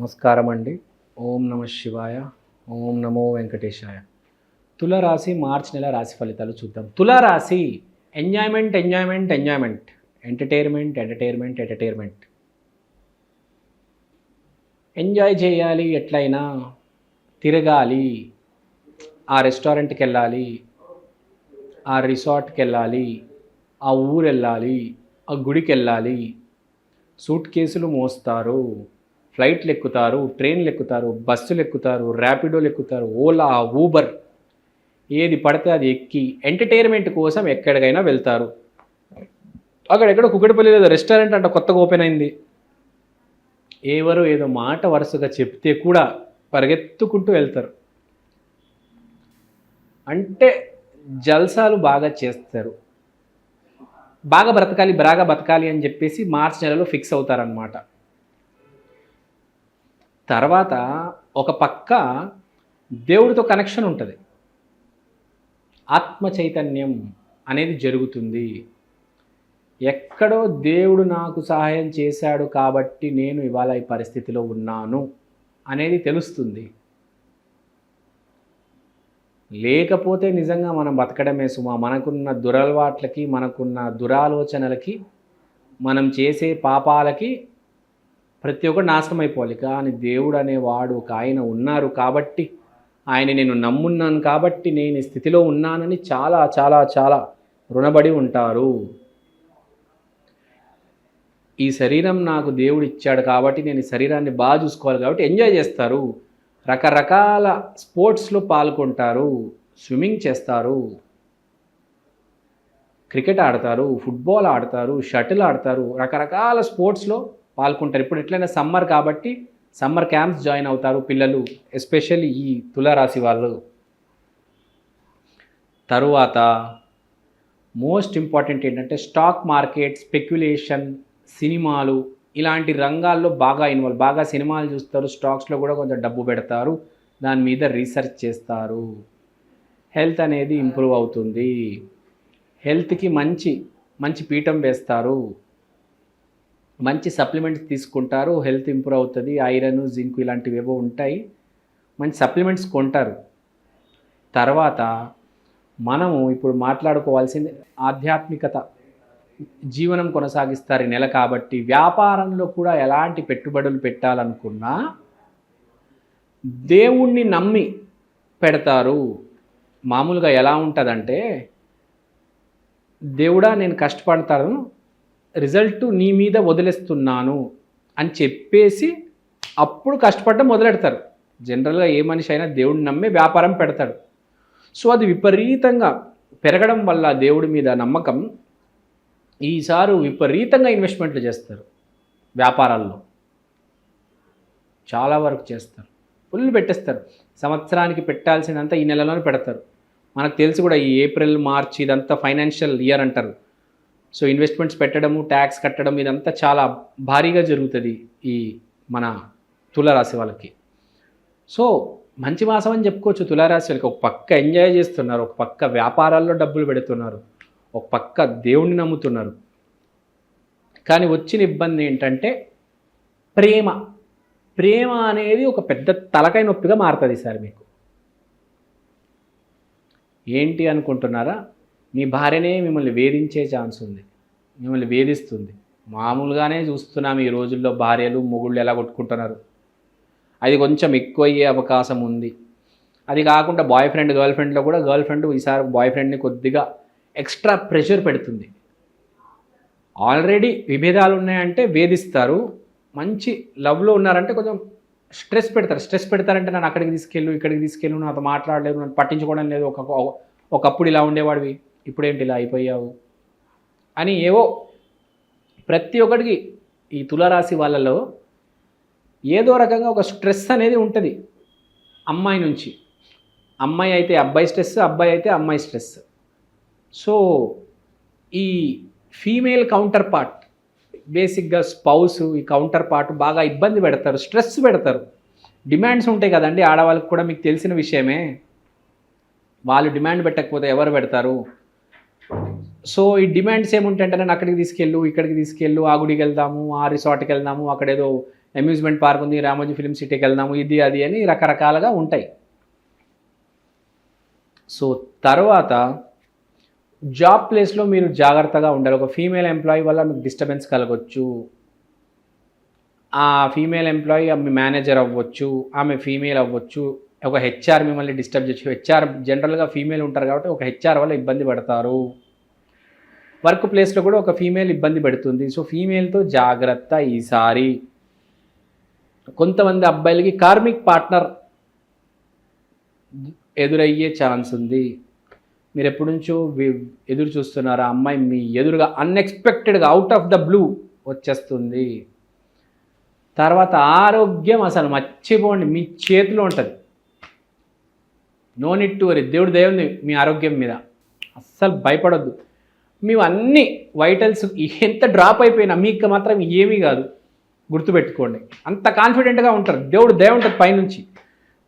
నమస్కారం అండి ఓం నమ శివాయ ఓం నమో వెంకటేశాయ. తులరాశి మార్చి నెల రాశి ఫలితాలు చూద్దాం. తులరాశి enjoyment enjoyment enjoyment entertainment entertainment entertainment enjoy చేయాలి ఎట్లయినా తిరగాలి ఆ రెస్టారెంట్కి వెళ్ళాలి ఆ రిసార్ట్కి వెళ్ళాలి ఆ ఊరు వెళ్ళాలి ఆ గుడికి వెళ్ళాలి సూట్ కేసులు మోస్తారు. ఫ్లైట్లు ఎక్కుతారు ట్రైన్లు ఎక్కుతారు బస్సులు ఎక్కుతారు ర్యాపిడోలు ఎక్కుతారు ఓలా ఊబర్. ఏది పడితే అది ఎక్కి ఎంటర్టైన్మెంట్ కోసం ఎక్కడికైనా వెళ్తారు. అక్కడెక్కడ కుక్కడిపల్లి లేదా రెస్టారెంట్ అంట కొత్తగా ఓపెన్ అయింది. ఎవరు ఏదో మాట వరుసగా చెప్తే కూడా పరిగెత్తుకుంటూ వెళ్తారు. అంటే జల్సాలు బాగా చేస్తారు. బాగా బ్రతకాలి బాగా బతకాలి అని చెప్పేసి మార్చ్ నెలలో ఫిక్స్ అవుతారనమాట తర్వాత ఒక పక్క దేవుడితో కనెక్షన్ ఉంటుంది. ఆత్మ చైతన్యం అనేది జరుగుతుంది. ఎక్కడో దేవుడు నాకు సహాయం చేశాడు కాబట్టి నేను ఇవాళ ఈ పరిస్థితిలో ఉన్నాను అనేది తెలుస్తుంది. లేకపోతే నిజంగా మనం బతకడమే సుమా. మనకున్న దురలవాట్లకి మనకున్న దురాలోచనలకి మనం చేసే పాపాలకి ప్రతి ఒక్కరు నాశనం అయిపోవాలి కానీ దేవుడు అనేవాడు ఒక ఆయన ఉన్నారు కాబట్టి ఆయన నేను నమ్మున్నాను కాబట్టి నేను ఈ స్థితిలో ఉన్నానని చాలా చాలా చాలా రుణపడి ఉంటారు. ఈ శరీరం నాకు దేవుడు ఇచ్చాడు కాబట్టి నేను ఈ శరీరాన్ని బాగా చూసుకోవాలి కాబట్టి ఎంజాయ్ చేస్తారు. రకరకాల స్పోర్ట్స్లో పాల్గొంటారు స్విమ్మింగ్ చేస్తారు క్రికెట్ ఆడతారు ఫుట్బాల్ ఆడతారు షటిల్ ఆడతారు రకరకాల స్పోర్ట్స్లో పాల్గొంటారు. ఇప్పుడు ఎట్లయినా సమ్మర్ కాబట్టి సమ్మర్ క్యాంప్స్ జాయిన్ అవుతారు పిల్లలు ఎస్పెషల్లీ ఈ తులారాశి వాళ్ళు. తరువాత మోస్ట్ ఇంపార్టెంట్ ఏంటంటే స్టాక్ మార్కెట్ స్పెక్యులేషన్ సినిమాలు ఇలాంటి రంగాల్లో బాగా ఇన్వాల్వ్ బాగా సినిమాలు చూస్తారు స్టాక్స్లో కూడా కొంచెం డబ్బు పెడతారు దాని మీద రీసెర్చ్ చేస్తారు. హెల్త్ అనేది ఇంప్రూవ్ అవుతుంది. హెల్త్కి మంచి మంచి పీఠం వేస్తారు. మంచి సప్లిమెంట్స్ తీసుకుంటారు హెల్త్ ఇంప్రూవ్ అవుతుంది ఐరన్ జింక్ ఇలాంటివి ఏవో ఉంటాయి. మంచి సప్లిమెంట్స్ కొంటారు. తర్వాత మనము ఇప్పుడు మాట్లాడుకోవాల్సింది ఆధ్యాత్మికత. జీవనం కొనసాగిస్తారు నెల కాబట్టి వ్యాపారంలో కూడా ఎలాంటి పెట్టుబడులు పెట్టాలనుకున్నా దేవుణ్ణి నమ్మి పెడతారు. మామూలుగా ఎలా ఉంటుందంటే దేవుడా నేను కష్టపడతాను రిజల్ట్ నీ మీద వదిలేస్తున్నాను అని చెప్పేసి అప్పుడు కష్టపడడం మొదలెడతారు. జనరల్గా ఏ మనిషి అయినా దేవుడిని నమ్మే వ్యాపారం పెడతాడు. సో అది విపరీతంగా పెరగడం వల్ల దేవుడి మీద నమ్మకం ఈసారి విపరీతంగా ఇన్వెస్ట్మెంట్లు చేస్తారు వ్యాపారాల్లో. చాలా వరకు చేస్తారు. ఫుల్ పెట్టేస్తారు. సంవత్సరానికి పెట్టాల్సినంత ఈ నెలలోనే పెడతారు. మనకు తెలిసి కూడా ఈ ఏప్రిల్ మార్చ్ ఇదంతా ఫైనాన్షియల్ ఇయర్ అంటారు. సో ఇన్వెస్ట్మెంట్స్ పెట్టడము ట్యాక్స్ కట్టడం ఇదంతా చాలా భారీగా జరుగుతుంది ఈ మన తులారాశి వాళ్ళకి. సో మంచి మాసం అని చెప్పుకోవచ్చు తులారాశి వాళ్ళకి. ఒక పక్క ఎంజాయ్ చేస్తున్నారు ఒక పక్క వ్యాపారాల్లో డబ్బులు పెడుతున్నారు ఒక పక్క దేవుణ్ణి నమ్ముతున్నారు. కానీ వచ్చిన ఇబ్బంది ఏంటంటే ప్రేమ. ప్రేమ అనేది ఒక పెద్ద తలకాయ నొప్పిగా మారుతుంది సార్ మీకు. ఏంటి అనుకుంటున్నారా? మీ భార్యనే మిమ్మల్ని వేధించే ఛాన్స్ ఉంది. మిమ్మల్ని వేధిస్తుంది. మామూలుగానే చూస్తున్నాం ఈ రోజుల్లో భార్యలు మొగుళ్ళు ఎలా కొట్టుకుంటున్నారు. అది కొంచెం ఎక్కువ అయ్యే అవకాశం ఉంది. అది కాకుండా బాయ్ ఫ్రెండ్ గర్ల్ ఫ్రెండ్లో కూడా గర్ల్ ఫ్రెండ్ ఈసారి బాయ్ ఫ్రెండ్ని కొద్దిగా ఎక్స్ట్రా ప్రెషర్ పెడుతుంది. ఆల్రెడీ విభేదాలు ఉన్నాయంటే వేధిస్తారు. మంచి లవ్లో ఉన్నారంటే కొంచెం స్ట్రెస్ పెడతారు. స్ట్రెస్ పెడతారంటే నన్ను అక్కడికి తీసుకెళ్ళు ఇక్కడికి తీసుకెళ్ళు నాతో మాట్లాడలేదు నన్ను పట్టించుకోవడం లేదు. ఒక ఒకప్పుడు ఇలా ఉండేవాడివి. ఇప్పుడేంటి ఇలా అయిపోయావు? అని ఏవో ప్రతి ఒక్కడికి ఈ తులారాశి వాళ్ళలో ఏదో రకంగా ఒక స్ట్రెస్ అనేది ఉంటుంది. అమ్మాయి నుంచి. అమ్మాయి అయితే అబ్బాయి స్ట్రెస్ అబ్బాయి అయితే అమ్మాయి స్ట్రెస్. సో ఈ ఫీమేల్ కౌంటర్ పార్ట్ బేసిక్గా స్పౌస్ ఈ కౌంటర్ పార్ట్ బాగా ఇబ్బంది పెడతారు స్ట్రెస్ పెడతారు. డిమాండ్స్ ఉంటాయి కదండి ఆడవాళ్ళకి కూడా మీకు తెలిసిన విషయమే. వాళ్ళు డిమాండ్ పెట్టకపోతే ఎవరు పెడతారు? సో ఈ డిమాండ్స్ ఏముంటాయంటే నన్ను అక్కడికి తీసుకెళ్ళు ఇక్కడికి తీసుకెళ్ళు ఆ గుడికి వెళ్దాము ఆ రిసార్ట్కి వెళ్దాము అక్కడ ఏదో అమ్యూజ్మెంట్ పార్క్ ఉంది రామోజీ ఫిలిం సిటీకి వెళ్దాము ఇది అది అని రకరకాలుగా ఉంటాయి. సో తర్వాత జాబ్ ప్లేస్లో మీరు జాగ్రత్తగా ఉండాలి. ఒక ఫీమేల్ ఎంప్లాయీ వల్ల మీకు డిస్టర్బెన్స్ కలగవచ్చు ఆ ఫీమేల్ ఎంప్లాయీ ఆమె మేనేజర్ అవ్వచ్చు ఆమె ఫీమేల్ అవ్వచ్చు. ఒక హెచ్ఆర్ మిమ్మల్ని డిస్టర్బ్ చేయొచ్చు. హెచ్ఆర్ జనరల్గా ఫీమేల్ ఉంటారు కాబట్టి ఒక హెచ్ఆర్ వల్ల ఇబ్బంది పడతారు. వర్క్ ప్లేస్లో కూడా ఒక ఫీమేల్ ఇబ్బంది పెడుతుంది. సో ఫీమేల్తో జాగ్రత్త ఈసారి. కొంతమంది అబ్బాయిలకి కార్మిక్ పార్ట్నర్ ఎదురయ్యే ఛాన్స్ ఉంది. మీరు ఎప్పటి నుంచో వి- ఎదురు చూస్తున్నారా? అమ్మాయి మీ ఎదురుగా అన్ఎక్స్పెక్టెడ్గా అవుట్ ఆఫ్ ద బ్లూ వచ్చేస్తుంది. తర్వాత ఆరోగ్యం అసలు మర్చిపోండి. మీ చేతిలో ఉంటుంది. నో నిట్ టు వరీ దేవుడు దేవుంది మీ ఆరోగ్యం మీద. అస్సలు భయపడొద్దు. మేము అన్ని వైటల్స్ ఎంత డ్రాప్ అయిపోయినా మీకు మాత్రం ఏమీ కాదు. గుర్తుపెట్టుకోండి. అంత కాన్ఫిడెంట్గా ఉంటారు. దేవుడు దయ ఉంటుంది పైనుంచి.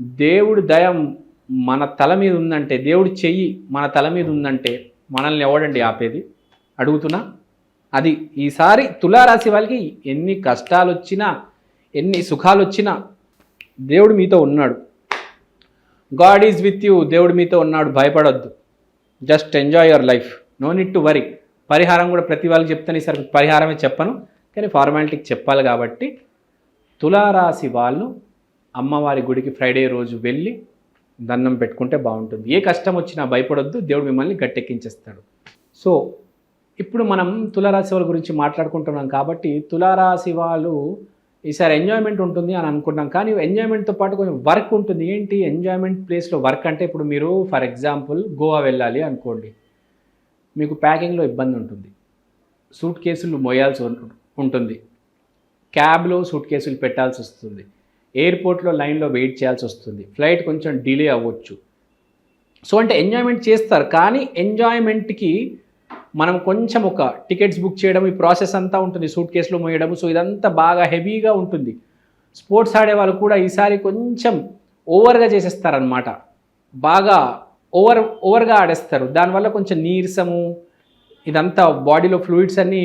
దేవుడు దయ మన తల మీద ఉందంటే దేవుడు చెయ్యి మన తల మీద ఉందంటే మనల్ని ఎవడండి ఆపేది? అడుగుతున్నా? అది ఈసారి తులారాశి వాళ్ళకి ఎన్ని కష్టాలు వచ్చినా ఎన్ని సుఖాలు వచ్చినా దేవుడు మీతో ఉన్నాడు. God is with you. దేవుడు మీతో ఉన్నాడు. భయపడొద్దు. Just enjoy your life. No need to worry పరిహారం కూడా ప్రతి వాళ్ళకి చెప్తాను ఈసారి పరిహారమే చెప్పను. కానీ ఫార్మాలిటీకి చెప్పాలి కాబట్టి తులారాశి వాళ్ళు అమ్మవారి గుడికి ఫ్రైడే రోజు వెళ్ళి దండం పెట్టుకుంటే బాగుంటుంది. ఏ కష్టం వచ్చినా భయపడొద్దు దేవుడు మిమ్మల్ని గట్టెక్కించేస్తాడు. సో ఇప్పుడు మనం తులారాశి వాళ్ళ గురించి మాట్లాడుకుంటున్నాం కాబట్టి తులారాశి వాళ్ళు ఈసారి ఎంజాయ్మెంట్ ఉంటుంది అని అనుకుంటున్నాం. కానీ ఎంజాయ్మెంట్తో పాటు కొంచెం వర్క్ ఉంటుంది. ఏంటి? ఎంజాయ్మెంట్ ప్లేస్లో వర్క్ అంటే ఇప్పుడు మీరు ఫర్ ఎగ్జాంపుల్ గోవా వెళ్ళాలి అనుకోండి. మీకు ప్యాకింగ్లో ఇబ్బంది ఉంటుంది. సూట్ కేసులు మోయాల్సి ఉంటుంది. క్యాబ్లో సూట్ కేసులు పెట్టాల్సి వస్తుంది. ఎయిర్పోర్ట్లో లైన్లో వెయిట్ చేయాల్సి వస్తుంది. ఫ్లైట్ కొంచెం డిలే అవ్వచ్చు. సో అంటే ఎంజాయ్మెంట్ చేస్తారు. కానీ ఎంజాయ్మెంట్కి మనం కొంచెం ఒక టికెట్స్ బుక్ చేయడం ఈ ప్రాసెస్ అంతా ఉంటుంది. సూట్ కేసులో మోయడం సో ఇదంతా బాగా హెవీగా ఉంటుంది. స్పోర్ట్స్ ఆడే వాళ్ళు కూడా ఈసారి కొంచెం ఓవర్గా చేసేస్తారనమాట బాగా ఓవర్ ఓవర్గా ఆడేస్తారు. దానివల్ల కొంచెం నీరసము ఇదంతా బాడీలో ఫ్లూయిడ్స్ అన్నీ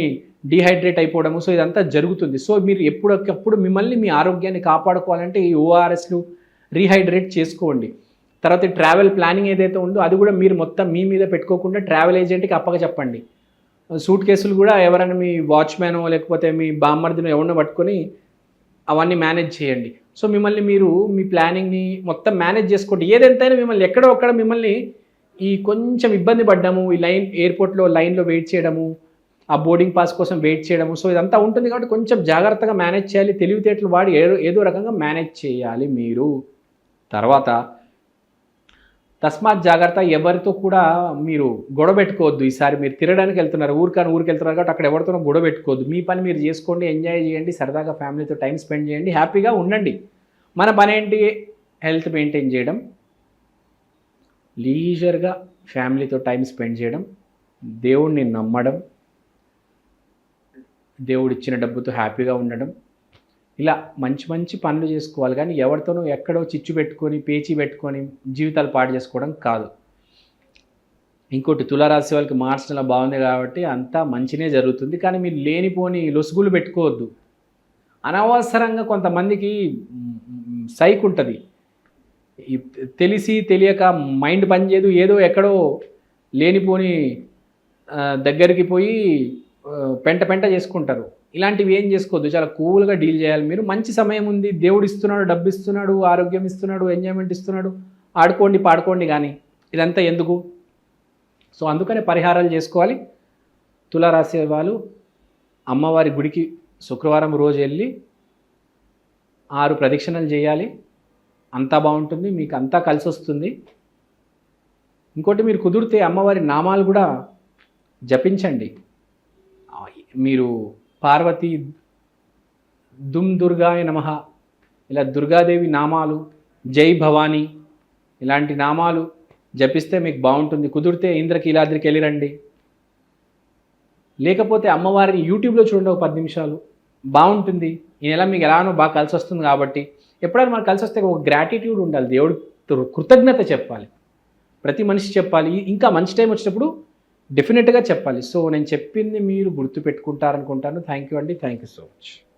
డీహైడ్రేట్ అయిపోవడము సో ఇదంతా జరుగుతుంది. సో మీరు ఎప్పుడప్పుడు మిమ్మల్ని మీ ఆరోగ్యాన్ని కాపాడుకోవాలంటే ఈ ఓఆర్ఎస్లు రీహైడ్రేట్ చేసుకోండి. తర్వాత ట్రావెల్ ప్లానింగ్ ఏదైతే ఉందో అది కూడా మీరు మొత్తం మీ మీద పెట్టుకోకుండా ట్రావెల్ ఏజెంట్కి అప్పగా చెప్పండి. సూట్ కేసులు కూడా ఎవరైనా మీ వాచ్మ్యాన్ లేకపోతే మీ బామ్మర్దినో ఎవరినో పట్టుకొని అవన్నీ మేనేజ్ చేయండి. సో మిమ్మల్ని మీరు మీ ప్లానింగ్ని మొత్తం మేనేజ్ చేసుకోండి. ఏదెంతైనా మిమ్మల్ని ఎక్కడో ఒక్కడ మిమ్మల్ని ఈ కొంచెం ఇబ్బంది పడ్డాము ఈ లైన్ ఎయిర్పోర్ట్లో లైన్లో వెయిట్ చేయడము ఆ బోర్డింగ్ పాస్ కోసం వెయిట్ చేయడము. సో ఇదంతా ఉంటుంది కాబట్టి కొంచెం జాగ్రత్తగా మేనేజ్ చేయాలి తెలివితేటలు వాడి ఏదో ఏదో రకంగా మేనేజ్ చేయాలి మీరు. తర్వాత తస్మాత్ జాగ్రత్త ఎవరితో కూడా మీరు గొడవ పెట్టుకోవద్దు. ఈసారి మీరు తిరగడానికి వెళ్తున్నారు ఊరికాని ఊరికి వెళ్తున్నారు కాబట్టి అక్కడ ఎవరితోనో గొడవ పెట్టుకోవద్దు. మీ పని మీరు చేసుకోండి ఎంజాయ్ చేయండి సరదాగా ఫ్యామిలీతో టైం స్పెండ్ చేయండి హ్యాపీగా ఉండండి. మన పని ఏంటి? హెల్త్ మెయింటైన్ చేయడం లీజర్గా ఫ్యామిలీతో టైం స్పెండ్ చేయడం దేవుణ్ణి నమ్మడం దేవుడు ఇచ్చిన డబ్బుతో హ్యాపీగా ఉండడం ఇలా మంచి మంచి పనులు చేసుకోవాలి. కానీ ఎవరితోనో ఎక్కడో చిచ్చు పెట్టుకొని పేచీ పెట్టుకొని జీవితాలు పాడు చేసుకోవడం కాదు. ఇంకోటి తులారాశి వాళ్ళకి మార్చ్ నెల బాగుంది కాబట్టి అంతా మంచినే జరుగుతుంది. కానీ మీరు లేనిపోని లొసుగులు పెట్టుకోవద్దు. అనవసరంగా కొంతమందికి సైక్ ఉంటుంది. తెలిసి తెలియక మైండ్ పనిచేయదు ఏదో ఎక్కడో లేనిపోని దగ్గరికి పోయి పెంట పెంట చేసుకుంటారు. ఇలాంటివి ఏం చేసుకోవద్దు. చాలా కూల్గా డీల్ చేయాలి మీరు. మంచి సమయం ఉంది. దేవుడు ఇస్తున్నాడు డబ్బు ఇస్తున్నాడు ఆరోగ్యం ఇస్తున్నాడు ఎంజాయ్మెంట్ ఇస్తున్నాడు. ఆడుకోండి పాడుకోండి కానీ ఇదంతా ఎందుకు? సో అందుకనే పరిహారాలు చేసుకోవాలి. తులారాశి వాళ్ళు అమ్మవారి గుడికి శుక్రవారం రోజు వెళ్ళి ఆరు ప్రదక్షిణలు చేయాలి. అంతా బాగుంటుంది. మీకు అంతా కలిసి వస్తుంది. ఇంకోటి మీరు కుదిరితే అమ్మవారి నామాలు కూడా జపించండి. మీరు పార్వతి దుమ్ దుర్గాయ నమః. ఇలా దుర్గాదేవి నామాలు జై భవానీ ఇలాంటి నామాలు జపిస్తే మీకు బాగుంటుంది. కుదిరితే ఇంద్రకీలాద్రికి వెళ్ళిరండి. లేకపోతే అమ్మవారిని యూట్యూబ్లో చూడండి ఒక పది నిమిషాలు. బాగుంటుంది. ఈ నెల మీకు ఎలానో బాగా కలిసి వస్తుంది కాబట్టి. ఎప్పుడైనా మనకు కలిసి వస్తే ఒక గ్రాటిట్యూడ్ ఉండాలి. దేవుడు కృతజ్ఞత చెప్పాలి. ప్రతి మనిషి చెప్పాలి. ఇంకా మంచి టైం వచ్చినప్పుడు డెఫినెట్గా చెప్పాలి. సో నేను చెప్పింది మీరు గుర్తుపెట్టుకుంటారనుకుంటాను. థ్యాంక్ యూ అండి. Thank you so much